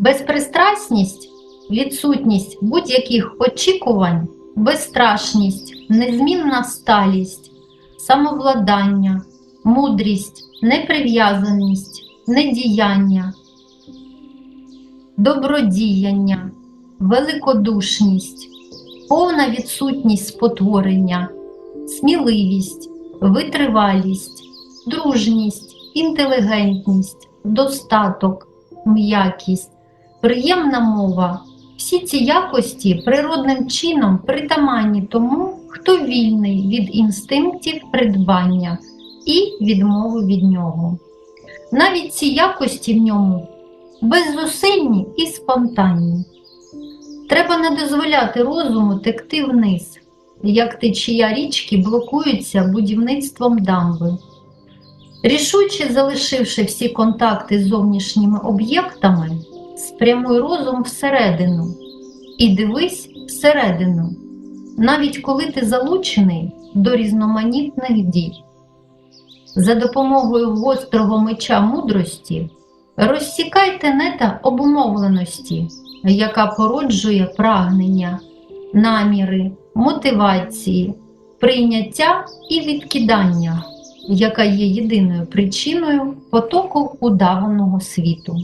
Безпристрасність, відсутність будь-яких очікувань, безстрашність, незмінна сталість, самовладання, мудрість, неприв'язаність, недіяння, добродіяння, великодушність, повна відсутність спотворення, сміливість, витривалість, дружність, інтелігентність, достаток, м'якість, приємна мова. Всі ці якості природним чином притаманні тому, хто вільний від інстинктів придбання і відмови від нього. Навіть ці якості в ньому беззусильні і спонтанні. Треба не дозволяти розуму текти вниз, як течія річки блокуються будівництвом дамби. Рішуче залишивши всі контакти з зовнішніми об'єктами, спрямуй розум всередину і дивись всередину, навіть коли ти залучений до різноманітних дій. За допомогою гострого меча мудрості розсікайте нета обумовленості, яка породжує прагнення, наміри, мотивації, прийняття і відкидання, яка є єдиною причиною потоку удаваного світу.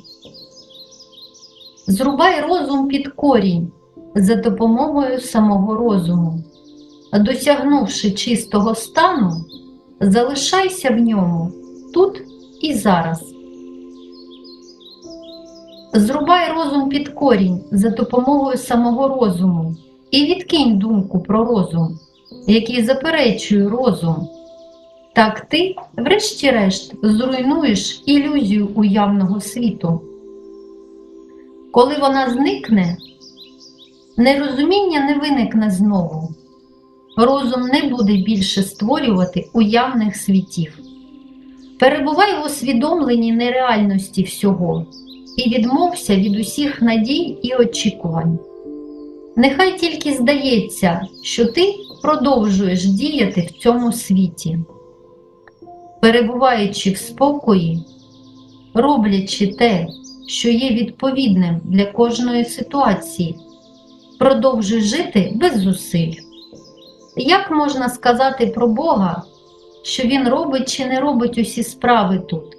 Зрубай розум під корінь за допомогою самого розуму. Досягнувши чистого стану, залишайся в ньому тут і зараз. Зрубай розум під корінь за допомогою самого розуму і відкинь думку про розум, який заперечує розум. Так ти, врешті-решт, зруйнуєш ілюзію уявного світу. Коли вона зникне, нерозуміння не виникне знову. Розум не буде більше створювати уявних світів. Перебувай в усвідомленні нереальності всього і відмовся від усіх надій і очікувань. Нехай тільки здається, що ти продовжуєш діяти в цьому світі. Перебуваючи в спокої, роблячи те, що є відповідним для кожної ситуації, продовжуй жити без зусиль. Як можна сказати про Бога, що Він робить чи не робить усі справи тут?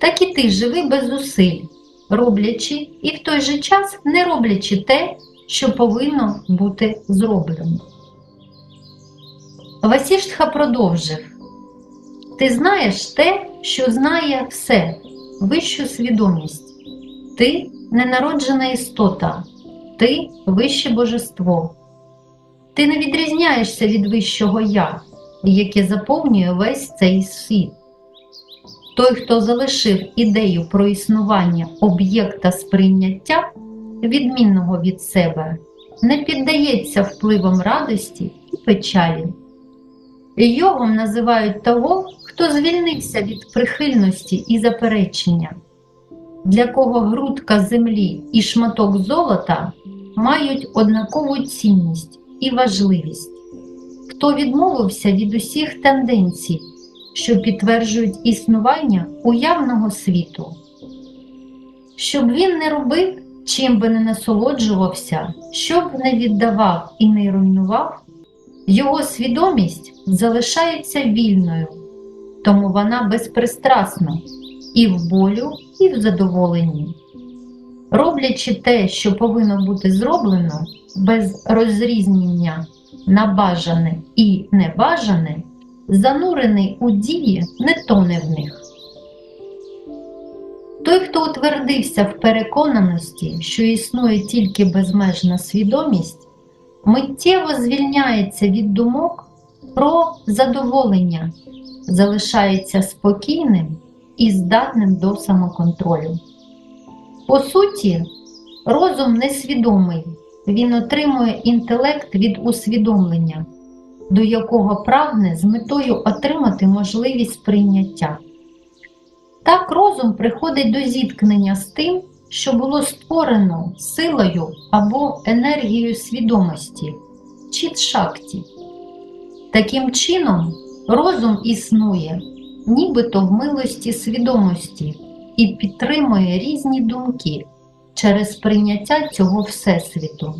Так і ти живи без зусиль, роблячи і в той же час не роблячи те, що повинно бути зроблено. Васіштха продовжив: Ти знаєш те, що знає все, вищу свідомість. Ти ненароджена істота, ти вище божество. Ти не відрізняєшся від вищого я, яке заповнює весь цей світ. Той, хто залишив ідею про існування об'єкта сприйняття, відмінного від себе, не піддається впливам радості і печалі. Йогом називають того, хто звільнився від прихильності і заперечення, для кого грудка землі і шматок золота мають однакову цінність і важливість, хто відмовився від усіх тенденцій, що підтверджують існування уявного світу. Щоб він не робив, чим би не насолоджувався, щоб не віддавав і не руйнував, його свідомість залишається вільною, тому вона безпристрасна і в болю, і в задоволенні. Роблячи те, що повинно бути зроблено, без розрізнення на бажане і небажане, занурений у дії не тоне в них. Той, хто утвердився в переконаності, що існує тільки безмежна свідомість, миттєво звільняється від думок про задоволення, залишається спокійним і здатним до самоконтролю. По суті, розум несвідомий, він отримує інтелект від усвідомлення, до якого прагне з метою отримати можливість прийняття. Так розум приходить до зіткнення з тим, що було створено силою або енергією свідомості, чіт шакті. Таким чином, розум існує, нібито в милості свідомості і підтримує різні думки, через прийняття цього Всесвіту.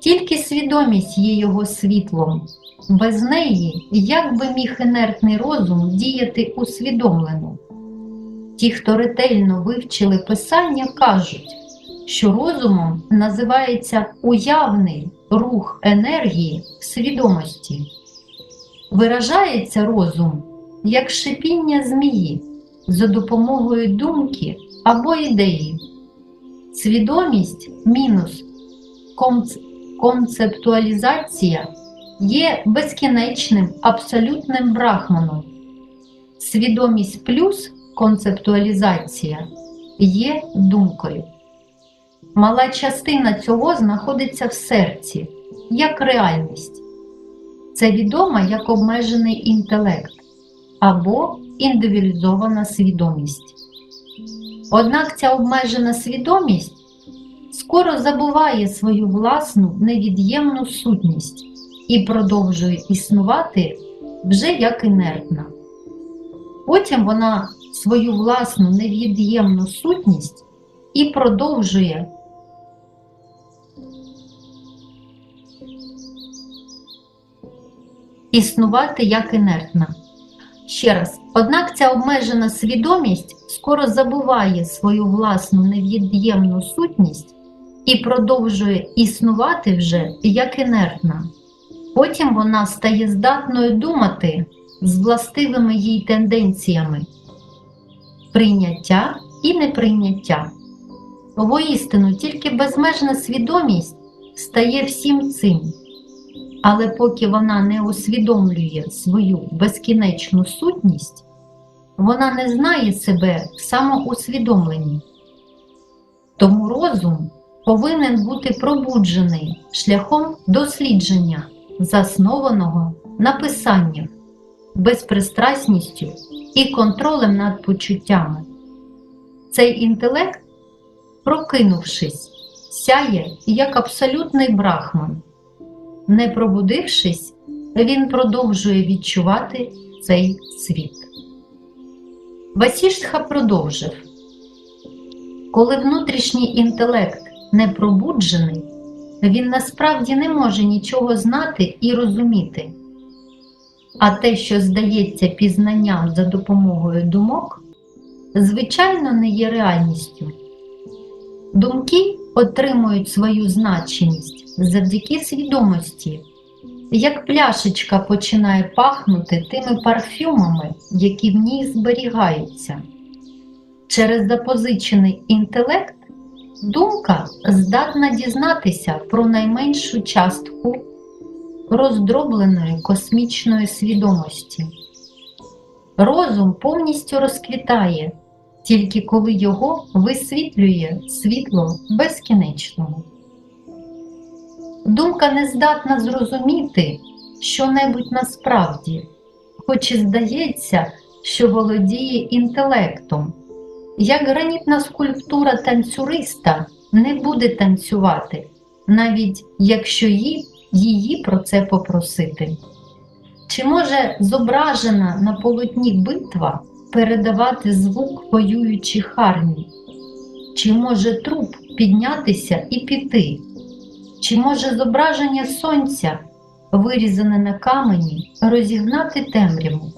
Тільки свідомість є його світлом. Без неї як би міг інертний розум діяти усвідомлено. Ті, хто ретельно вивчили писання, кажуть, що розумом називається уявний рух енергії в свідомості. Виражається розум як шипіння змії за допомогою думки або ідеї. Свідомість мінус концептуалізація є безкінечним абсолютним брахманом. Свідомість плюс концептуалізація є думкою. Мала частина цього знаходиться в серці, як реальність. Це відомо як обмежений інтелект або індивідуалізована свідомість. Однак ця обмежена свідомість скоро забуває свою власну невід'ємну сутність і продовжує існувати вже як інертна. Потім вона свою власну невід'ємну сутність і продовжує існувати як інертна. Ще раз, однак ця обмежена свідомість скоро забуває свою власну невід'ємну сутність і продовжує існувати вже як інертна. Потім вона стає здатною думати з властивими їй тенденціями прийняття і неприйняття. Воістину, тільки безмежна свідомість стає всім цим. Але поки вона не усвідомлює свою безкінечну сутність, вона не знає себе в самоусвідомленні. Тому розум повинен бути пробуджений шляхом дослідження, заснованого на писаннях, безпристрасністю і контролем над почуттями. Цей інтелект, прокинувшись, сяє як абсолютний брахман. Не пробудившись, він продовжує відчувати цей світ. Васіштха продовжив Коли внутрішній інтелект не пробуджений, він насправді не може нічого знати і розуміти. А те, що здається пізнанням за допомогою думок, звичайно не є реальністю. Думки отримують свою значимість завдяки свідомості, як пляшечка починає пахнути тими парфюмами, які в ній зберігаються. Через запозичений інтелект думка здатна дізнатися про найменшу частку роздробленої космічної свідомості. Розум повністю розквітає, тільки коли його висвітлює світло безкінечного. Думка не здатна зрозуміти що-небудь насправді, хоч і здається, що володіє інтелектом. Як гранітна скульптура танцюриста не буде танцювати, навіть якщо їй, її про це попросити. Чи може зображена на полотні битва передавати звук воюючих армій? Чи може труп піднятися і піти? Чи може зображення сонця, вирізане на камені, розігнати темряву?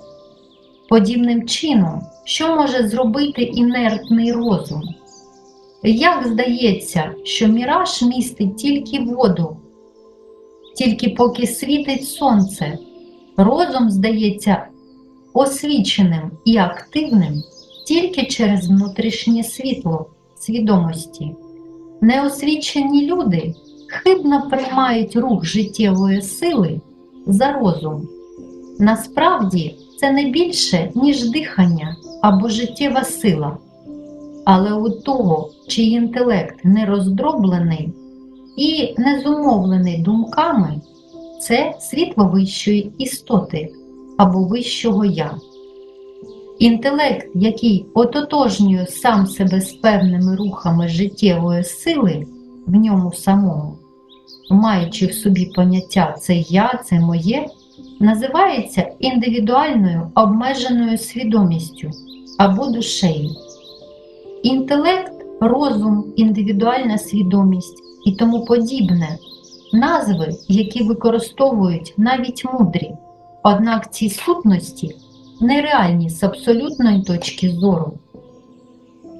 Подібним чином, що може зробити інертний розум? Як здається, що міраж містить тільки воду, тільки поки світить сонце, розум здається освіченим і активним тільки через внутрішнє світло свідомості. Неосвічені люди хибно приймають рух життєвої сили за розум. Насправді це не більше, ніж дихання або життєва сила. Але у того, чий інтелект не роздроблений і не зумовлений думками, це світло вищої істоти або вищого я. Інтелект, який ототожнює сам себе з певними рухами життєвої сили в ньому самому, маючи в собі поняття це я, це моє, називається індивідуальною обмеженою свідомістю або душею. Інтелект розум, індивідуальна свідомість і тому подібне назви, які використовують навіть мудрі. Однак ці сутності нереальні з абсолютної точки зору.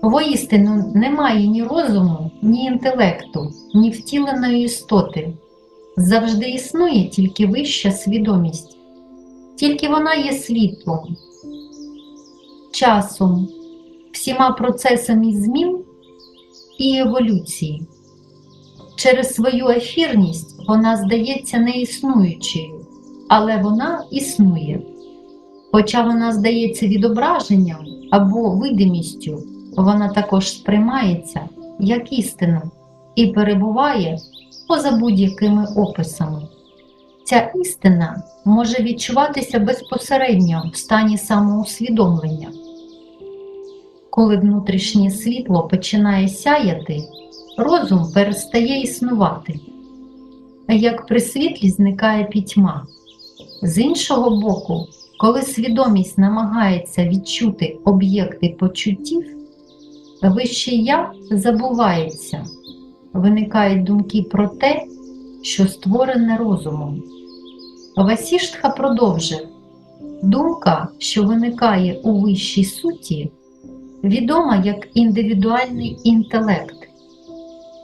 Воістину немає ні розуму, ні інтелекту, ні втіленої істоти. Завжди існує тільки вища свідомість, тільки вона є світлом, часом, всіма процесами змін і еволюції. Через свою ефірність вона здається неіснуючою, але вона існує. Хоча вона здається відображенням або видимістю, вона також сприймається як істина і перебуває поза будь-якими описами. Ця істина може відчуватися безпосередньо в стані самоусвідомлення. Коли внутрішнє світло починає сяяти, розум перестає існувати, а як при світлі зникає пітьма. З іншого боку, коли свідомість намагається відчути об'єкти почуттів, вище я забувається, виникають думки про те, що створене розумом. Васіштха продовжив думка, що виникає у вищій суті, відома як індивідуальний інтелект.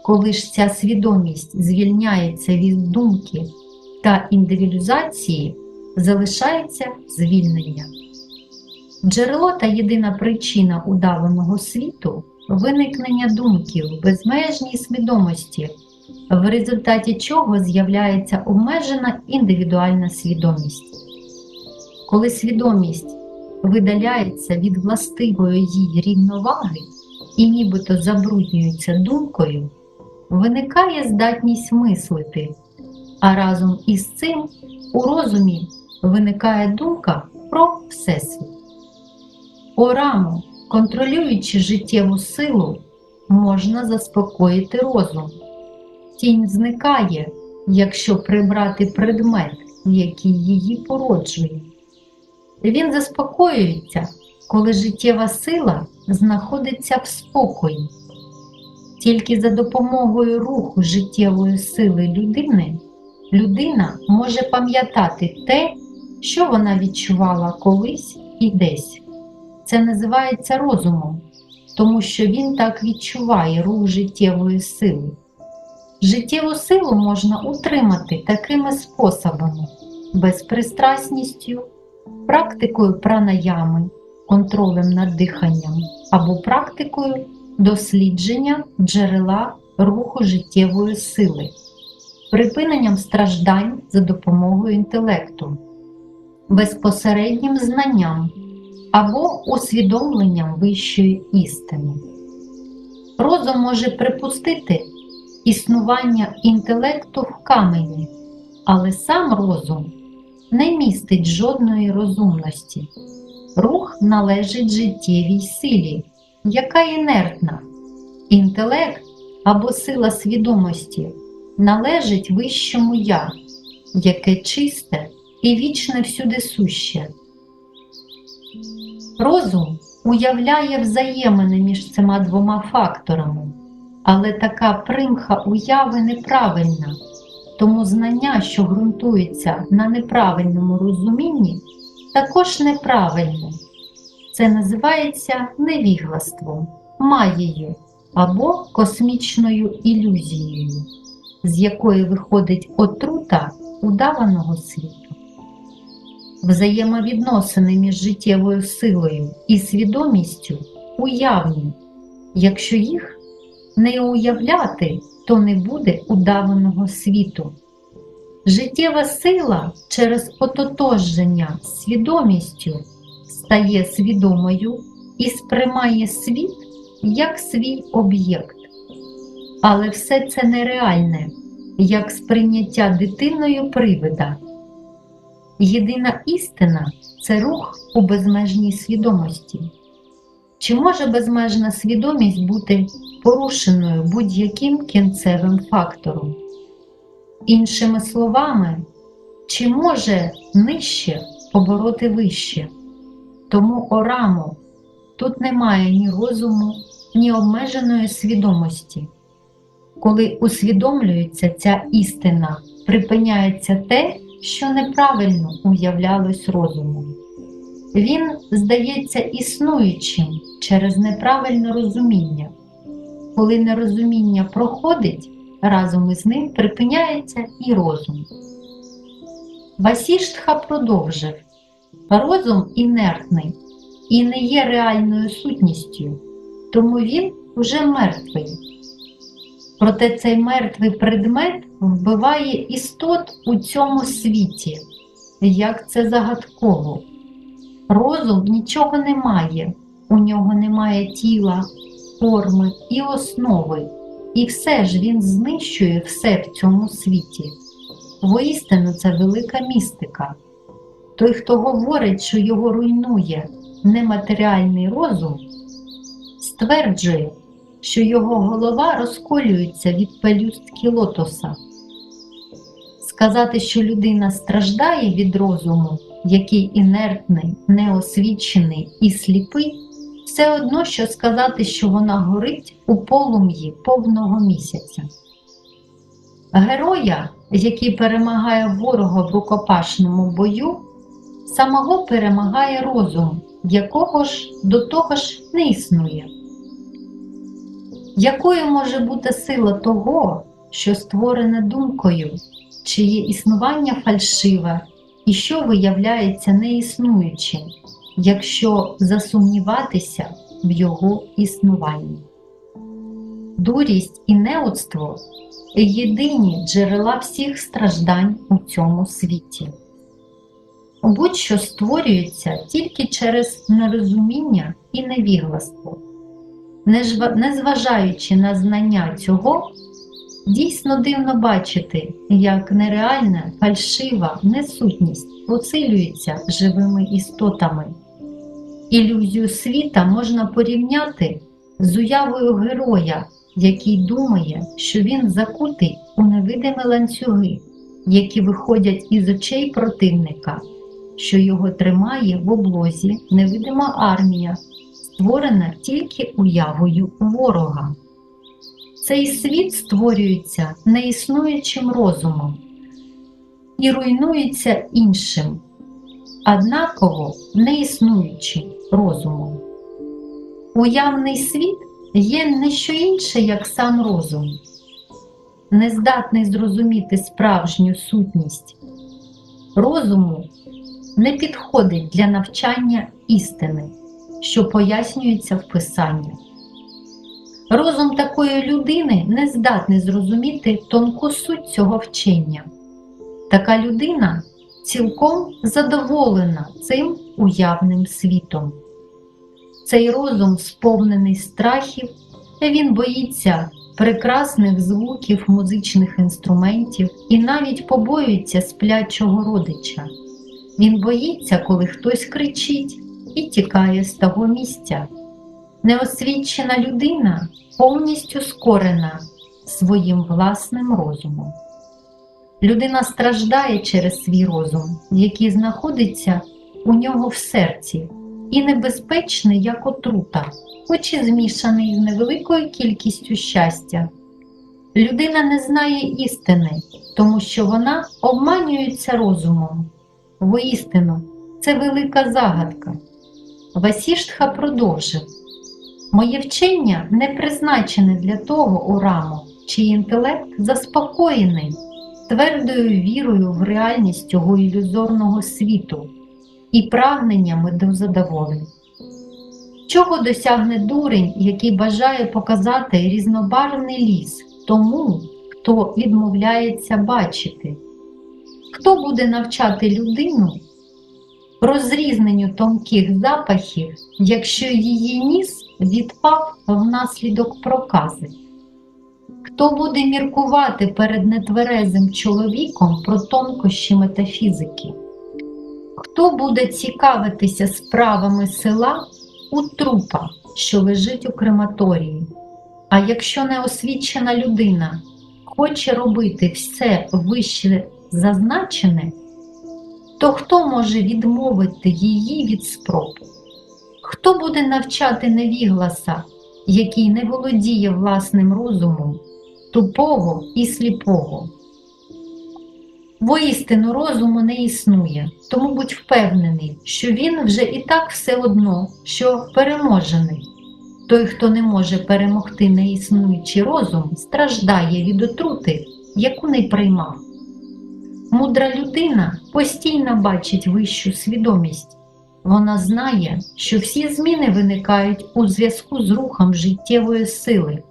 Коли ж ця свідомість звільняється від думки та індивідуалізації, залишається звільнення. Джерело та єдина причина удаваного світу виникнення думки в безмежній свідомості, в результаті чого з'являється обмежена індивідуальна свідомість. Коли свідомість видаляється від властивої їй рівноваги і нібито забруднюється думкою, виникає здатність мислити, а разом із цим у розумі виникає думка про Всесвіт. Орамо, контролюючи життєву силу, можна заспокоїти розум. Тінь зникає, якщо прибрати предмет, який її породжує. Він заспокоюється, коли життєва сила знаходиться в спокої. Тільки за допомогою руху життєвої сили людини людина може пам'ятати те, що вона відчувала колись і десь. Це називається розумом, тому що він так відчуває рух життєвої сили. Життєву силу можна утримати такими способами: безпристрасністю, практикою пранаями, контролем над диханням або практикою дослідження джерела руху життєвої сили, припиненням страждань за допомогою інтелекту, безпосереднім знанням або усвідомленням вищої істини. Розум може припустити існування інтелекту в камені, але сам розум не містить жодної розумності. Рух належить життєвій силі, яка інертна. Інтелект або сила свідомості належить вищому я, яке чисте і вічне всюди суще. Розум уявляє взаємини між цими двома факторами, але така примха уяви неправильна, тому знання, що ґрунтується на неправильному розумінні, також неправильне. Це називається невіглаством, маєю або космічною ілюзією, з якої виходить отрута удаваного світу. Взаємовідносини між життєвою силою і свідомістю уявні. Якщо їх не уявляти, то не буде удаваного світу. Життєва сила через ототожження свідомістю стає свідомою і сприймає світ як свій об'єкт. Але все це нереальне, як сприйняття дитиною привида. Єдина істина це рух у безмежній свідомості. Чи може безмежна свідомість бути порушеною будь-яким кінцевим фактором? Іншими словами, чи може нижче побороти вище? Тому орамо тут немає ні розуму, ні обмеженої свідомості. Коли усвідомлюється ця істина, припиняється те, що неправильно уявлялось розумом. Він здається існуючим через неправильне розуміння. Коли нерозуміння проходить, разом із ним припиняється і розум. Васіштха продовжив: розум інертний і не є реальною сутністю, тому він уже мертвий. Проте цей мертвий предмет вбиває істот у цьому світі. Як це загадково. Розум нічого не має, у нього немає тіла, форми і основи, і все ж він знищує все в цьому світі. Воістину це велика містика. Той, хто говорить, що його руйнує нематеріальний розум, стверджує, що його голова розколюється від пелюстки лотоса. Сказати, що людина страждає від розуму, який інертний, неосвічений і сліпий, все одно, що сказати, що вона горить у полум'ї повного місяця. Героя, який перемагає ворога в рукопашному бою, самого перемагає розум, якого ж до того ж не існує. Якою може бути сила того, що створене думкою, чиє існування фальшиве і що виявляється неіснуючим, якщо засумніватися в його існуванні? Дурість і неудство єдині джерела всіх страждань у цьому світі. Будь-що створюється тільки через нерозуміння і невігластво. Незважаючи на знання цього, дійсно дивно бачити, як нереальна, фальшива несутність посилюється живими істотами. Ілюзію світа можна порівняти з уявою героя, який думає, що він закутий у невидимі ланцюги, які виходять із очей противника, що його тримає в облозі невидима армія, створена тільки уявою ворога. Цей світ створюється неіснуючим розумом і руйнується іншим, однаково неіснуючим розумом. Уявний світ є не що інше, як сам розум, нездатний зрозуміти справжню сутність. Розуму не підходить для навчання істини, що пояснюється в Писанні. Розум такої людини не здатний зрозуміти тонку суть цього вчення. Така людина цілком задоволена цим уявним світом. Цей розум сповнений страхів, він боїться прекрасних звуків музичних інструментів і навіть побоюється сплячого родича. Він боїться, коли хтось кричить і тікає з того місця. Неосвічена людина повністю скорена своїм власним розумом. Людина страждає через свій розум, який знаходиться у нього в серці, і небезпечний як отрута, хоч і змішаний з невеликою кількістю щастя. Людина не знає істини, тому що вона обманюється розумом. Воістину, це велика загадка. Васіштха продовжив. Моє вчення не призначене для того ураму, чий інтелект заспокоєний твердою вірою в реальність цього ілюзорного світу і прагненнями до задоволень. Чого досягне дурень, який бажає показати різнобарвний ліс тому, хто відмовляється бачити? Хто буде навчати людину розрізненню тонких запахів, якщо її ніс відпав внаслідок прокази? Хто буде міркувати перед нетверезим чоловіком про тонкощі метафізики? Хто буде цікавитися справами села у трупа, що лежить у крематорії? А якщо неосвічена людина хоче робити все вище зазначене, то хто може відмовити її від спроб? Хто буде навчати невігласа який не володіє власним розумом, тупого і сліпого. Воістину розуму не існує, тому будь впевнений, що він вже і так все одно, що переможений. Той, хто не може перемогти неіснуючий розум, страждає від отрути, яку не приймав. Мудра людина постійно бачить вищу свідомість. Вона знає, що всі зміни виникають у зв'язку з рухом життєвої сили,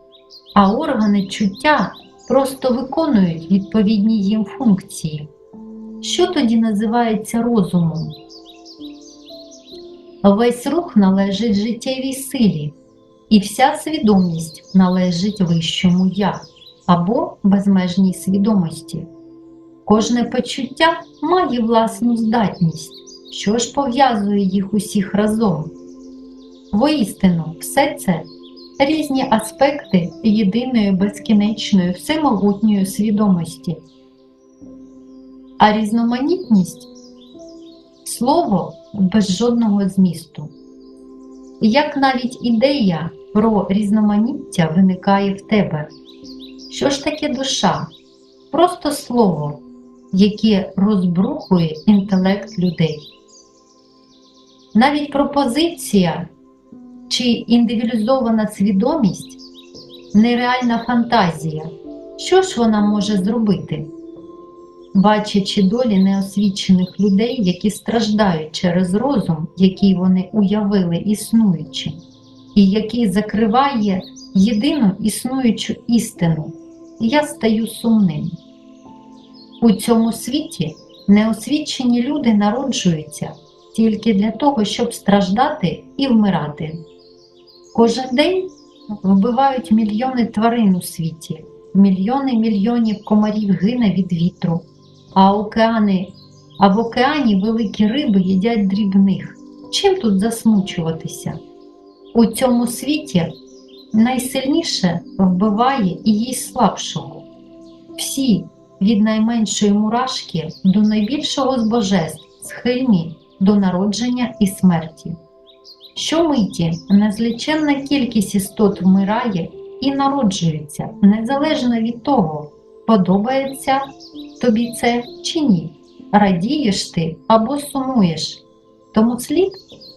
а органи чуття просто виконують відповідні їм функції. Що тоді називається розумом? Весь рух належить життєвій силі, і вся свідомість належить вищому я або безмежній свідомості. Кожне почуття має власну здатність, що ж пов'язує їх усіх разом. Воістину, все це різні аспекти єдиної безкінечної всемогутньої свідомості. А різноманітність слово без жодного змісту. Як навіть ідея про різноманіття виникає в тебе. Що ж таке душа? Просто слово, яке розбрухує інтелект людей. Навіть пропозиція чи індивідуалізована свідомість нереальна фантазія. Що ж вона може зробити? Бачачи долі неосвічених людей, які страждають через розум, який вони уявили існуючим, і який закриває єдину існуючу істину, я стаю сумним. У цьому світі неосвічені люди народжуються тільки для того, щоб страждати і вмирати. Кожен день вбивають мільйони тварин у світі, мільйони мільйонів комарів гине від вітру, а океани, а в океані великі риби їдять дрібних. Чим тут засмучуватися? У цьому світі найсильніше вбиває і їсть слабшого. Всі від найменшої мурашки до найбільшого з божеств схильні до народження і смерті. Щомиті незліченна кількість істот вмирає і народжується, незалежно від того, подобається тобі це чи ні, радієш ти або сумуєш. Тому слід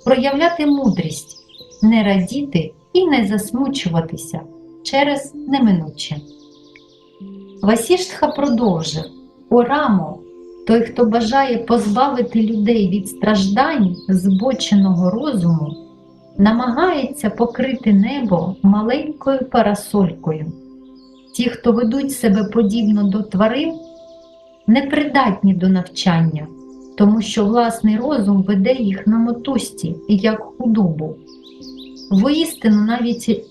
проявляти мудрість, не радіти і не засмучуватися через неминуче. Васіштха продовжив Орамо, той, хто бажає позбавити людей від страждань збоченого розуму, намагається покрити небо маленькою парасолькою. Ті, хто ведуть себе подібно до тварин, непридатні до навчання, тому що власний розум веде їх на мотузці, як худобу. Воістину навіть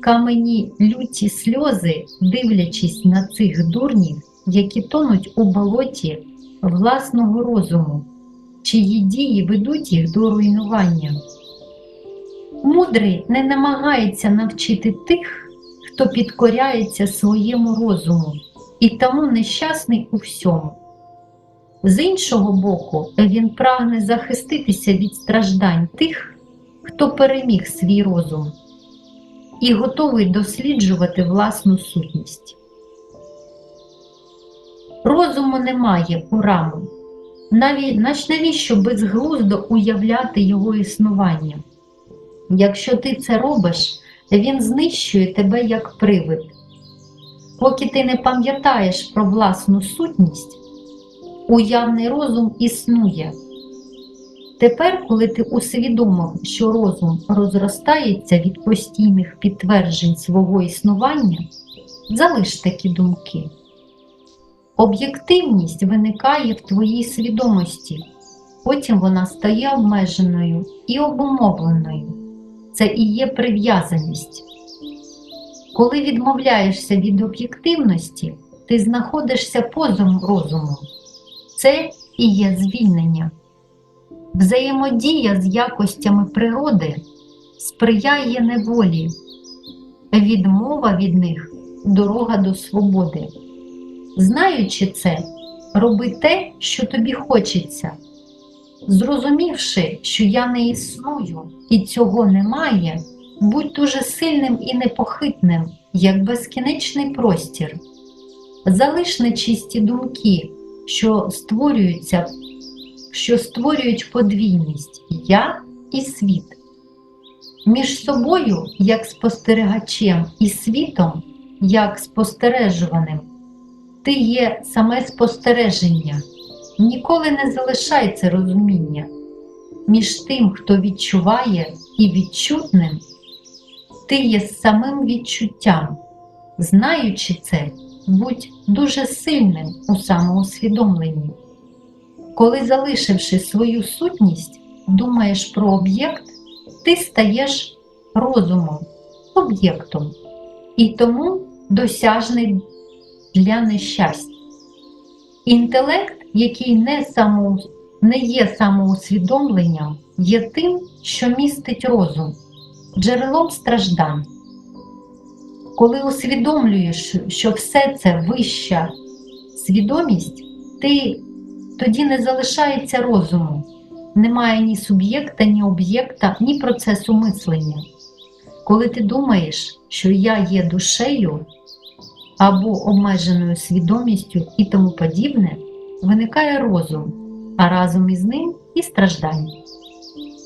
камені люті сльози, дивлячись на цих дурнів, які тонуть у болоті власного розуму, чиї дії ведуть їх до руйнування. Мудрий не намагається навчити тих, хто підкоряється своєму розуму, і тому нещасний у всьому. З іншого боку, він прагне захиститися від страждань тих, хто переміг свій розум і готовий досліджувати власну сутність. Розуму немає у раму. Навіть навіщо безглуздо уявляти його існування? Якщо ти це робиш, він знищує тебе як привид. Поки ти не пам'ятаєш про власну сутність, уявний розум існує. Тепер, коли ти усвідомив, що розум розростається від постійних підтверджень свого існування, залиш такі думки. Об'єктивність виникає в твоїй свідомості, потім вона стає обмеженою і обумовленою. Це і є прив'язаність. Коли відмовляєшся від об'єктивності, ти знаходишся поза розумом. Це і є звільнення. Взаємодія з якостями природи сприяє неволі, відмова від них дорога до свободи. Знаючи це, роби те, що тобі хочеться. Зрозумівши, що я не існую і цього немає, Будь дуже сильним і непохитним, як безкінечний простір. Залиш нечисті думки, що створюються, що створюють подвійність я і світ. Між собою, як спостерігачем, і світом, як спостережуваним, ти є саме спостереження. Ніколи не залишай це розуміння. Між тим, хто відчуває і відчутним, ти є самим відчуттям. Знаючи це, будь дуже сильним у самоусвідомленні. Коли, залишивши свою сутність, думаєш про об'єкт, ти стаєш розумом, об'єктом, і тому досяжний для нещастя. Інтелект, який не, само, не є самоусвідомленням, є тим, що містить розум, джерелом страждань. Коли усвідомлюєш, що все це вища свідомість, ти тоді не залишається розуму, немає ні суб'єкта, ні об'єкта, ні процесу мислення. Коли ти думаєш, що я є душею або обмеженою свідомістю і тому подібне, виникає розум, а разом із ним і страждання.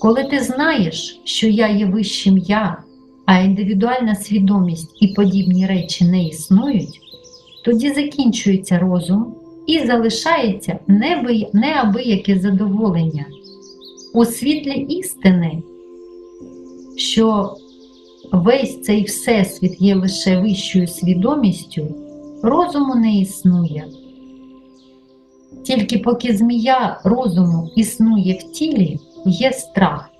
Коли ти знаєш, що я є вищим я, а індивідуальна свідомість і подібні речі не існують, тоді закінчується розум і залишається неабияке задоволення. У світлі істини, що весь цей всесвіт є лише вищою свідомістю, розуму не існує. Тільки поки змія розуму існує в тілі, є страх.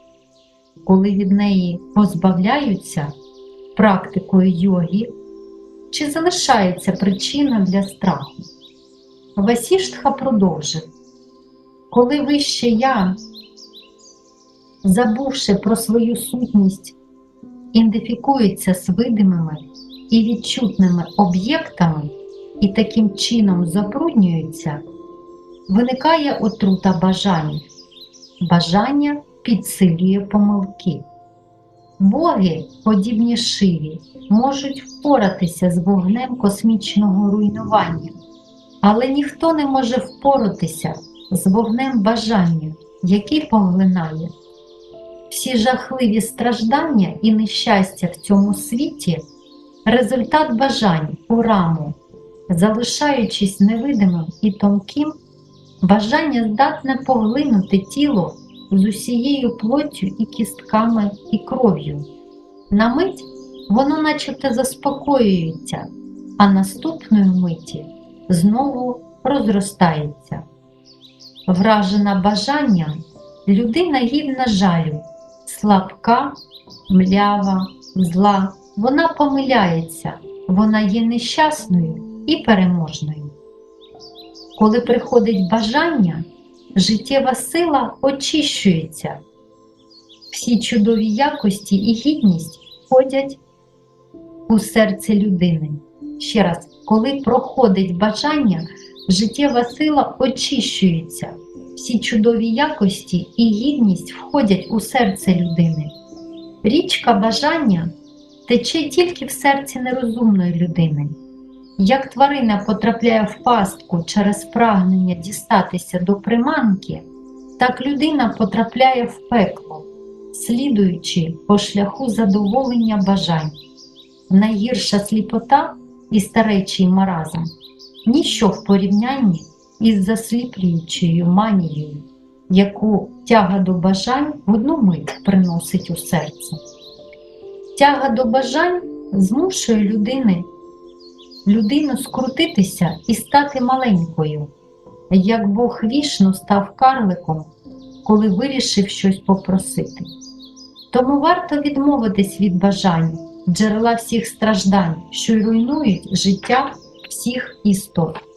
Коли від неї позбавляються практикою йоги, чи залишається причина для страху? Васіштха продовжив, коли вище я, забувши про свою сутність, ідентифікується з видимими і відчутними об'єктами і таким чином забруднюється, виникає отрута бажань. Бажання підсилює помилки. Боги, подібні шиві, можуть впоратися з вогнем космічного руйнування, але ніхто не може впоратися з вогнем бажання, який поглинає. Всі жахливі страждання і нещастя в цьому світі результат бажань у раму, залишаючись невидимим і тонким, бажання здатне поглинути тіло з усією плоттю і кістками і кров'ю. На мить воно начебто заспокоюється, а наступної миті знову розростається. Вражена бажанням, людина гідна жалю, слабка, млява, зла, вона помиляється, вона є нещасною і переможною. Коли приходить бажання, життєва сила очищується. Всі чудові якості і гідність входять у серце людини. Ще раз, коли проходить бажання, життєва сила очищується. Всі чудові якості і гідність входять у серце людини. Річка бажання тече тільки в серці нерозумної людини. Як тварина потрапляє в пастку через прагнення дістатися до приманки, так людина потрапляє в пекло, слідуючи по шляху задоволення бажань. Найгірша сліпота і старечий маразм ніщо в порівнянні із засліплюючою манією, яку тяга до бажань в одну мить приносить у серце. Тяга до бажань змушує людини людину скрутитися і стати маленькою, як Бог вішну став карликом, коли вирішив щось попросити. Тому варто відмовитись від бажань, джерела всіх страждань, що руйнують життя всіх істот.